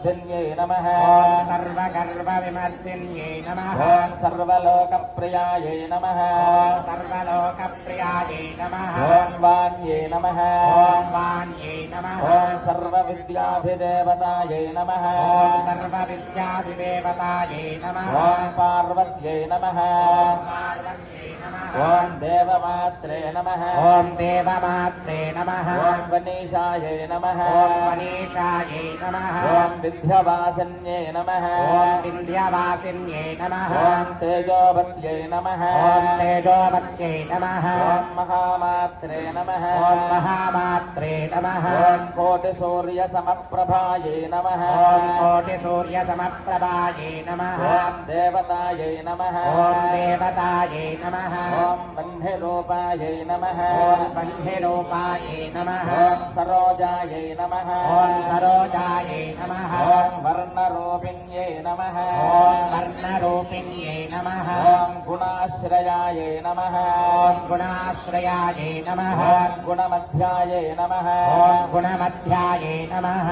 सर्वगर्वविमर्दिन्यै नमः ॐ सर्वगर्वविमर्दिन्ये नमः ॐ सर्वलोकप्रियायै नमः ॐ सर्वलोकप्रियायै नमः ॐ वाण्यै नमः ॐ वाण्यै नमः ॐ सर्वविद्याभिदेवतायै नमः ॐ सर्वविद्यादिदेवतायै नमः ॐ पार्वत्यै नमः ॐ पार्वत्यै नमः ॐ देवमात्रे नमः ॐ देवमात्रे नमः ॐ गणेशायै नमः ॐ गणेशायै नमः ॐ विद्यावासन्ये नमः ॐ विन्ध्यवासिन्ये नमः ॐ तेजोवत्यै नमः ॐ तेजोवत्यै नमः ॐ महामात्रे नमः ॐ महामात्रे नमः ॐ कोटिसूर्यसमप्रभायै नमः ॐ कोटिसूर्यसमप्रभायै नमः ॐ देवतायै नमः ॐ देवतायै नमः ॐ बन्धिरूपायै नमः ॐ बन्धिरूपायै नमः ॐ सरोजायै नमः ॐ सरोजायै नमः ॐ वर्णरूपिण्यै नमः ॐ वर्णरूपिण्यै नमः ॐ गुणाश्रयायै नमः। ॐ गुणाश्रयायै नमः। गुणमध्यायै नमः। ॐ गुणमध्यायै नमः।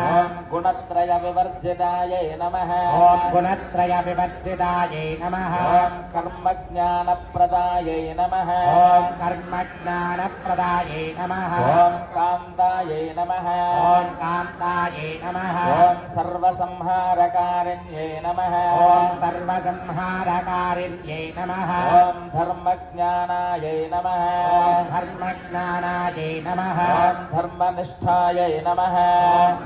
गुणत्रयविवर्जितायै नमः। ॐ गुणत्रयविवर्जितायै नमः। ॐ कर्मज्ञानप्रदायै नमः। ॐ कर्मज्ञानप्रदायै नमः। ॐ कान्तायै नमः। ॐ कान्तायै नमः। सर्वसंहारकारिण्यै नमः सर्वसंहारकारिण्यै नमः। ॐ धर्मज्ञानायै नमः। ॐ धर्मज्ञानायै नमः। ॐ धर्मनिष्ठायै नमः। ॐ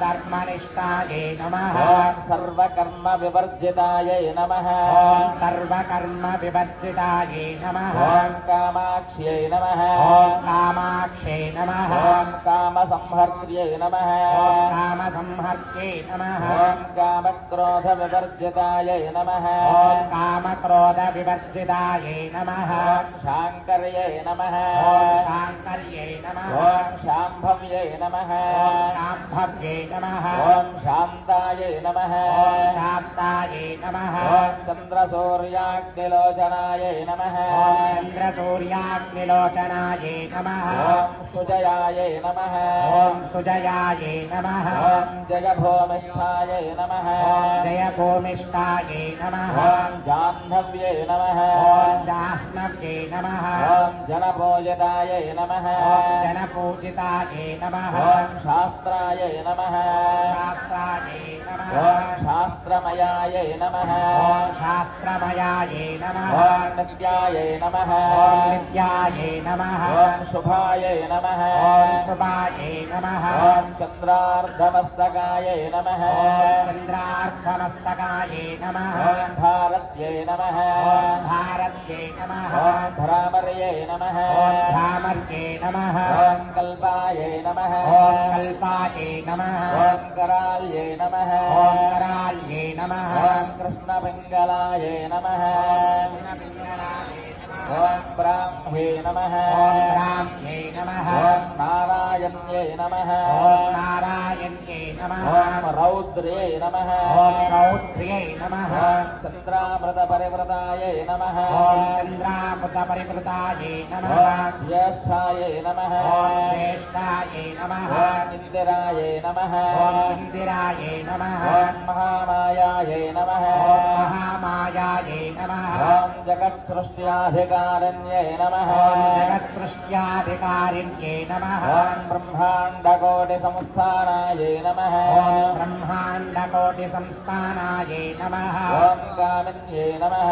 धर्मनिष्ठायै नमः। ॐ सर्वकर्मविवर्जितायै नमः। ॐ सर्वकर्मविवर्जितायै नमः। ॐ कामाक्ष्यै नमः। ॐ कामाक्षै कामसंहर्त्यै नमः ॐ कामसंहर्त्यै नमः। ॐ कामक्रोधविवर्जितायै नमः। ॐ कामक्रोधविवर्जितायै नमः। शाङ्कर्यै नमः। शाङ्कर्यै नमः। ॐ शाम्भव्यै नमः। शाम्भव्यै नमः। ॐ शान्तायै नमः। ॐ शान्तायै नमः। ॐ चन्द्रसूर्याग्निलोचनायै नमः। चन्द्रसूर्याग्निलोचनायै नमः। सुजयायै नमः। ॐ सुजयायै नमः ॐ जयभूमिष्ठायै नमः ॐ जयभूमिष्ठायै नमः ॐ जाह्नव्यै नमः ॐ जाह्नव्यै नमः ॐ जनपूजितायै नमः ॐ जनपूजितायै नमः ॐ शास्त्रायै नमः शास्त्रायै नमः ॐ शास्त्रमयायै नमः ॐ शास्त्रमयायै नमः। ॐ नित्यायै नमः। ॐ विद्यायै नमः। ॐ शुभायै नमः। ॐ शुभायै नमः। ॐ चन्द्रार्धमस्तकायै नमः। ॐ नमः। ॐ भारत्यै नमः। ॐ भारत्यै नमः ॐ भ्रामर्यै नमः ॐ भ्रामर्यै नमः ॐ कल्पायै नमः ॐ कल्पायै नमः ॐ कराल्यै नमः ॐ कराल्यै नमः ॐ कृष्णपिङ्गलायै नमः ॐ ब्राह्म्ये नमः ॐ ब्राह्म्यै नमः ॐ नारायण्यै नमः ॐ नारायण्यै नमः ॐ रौद्र्यै नमः ॐ रौद्र्यै नमः ॐ चन्द्रामृतपरिवृतायै नमः ॐ चन्द्रामृतपरिवृतायै नमः ज्येष्ठायै नमः ॐ ज्येष्ठायै नमः ॐ इन्दिरायै नमः ॐ इन्दिरायै नमः ॐ महामायायै नमः ॐ महामायायै नमः ॐ जगत्सृष्ट्याधिकारण्यै नमः ॐ जगत्सृष्ट्याधिकारिण्यै नमः ॐ ब्रह्माण्डकोटिसंस्थानायै नमः ॐ ब्रह्माण्डकोटिसंस्थानायै नमः ॐ कामिन्यै नमः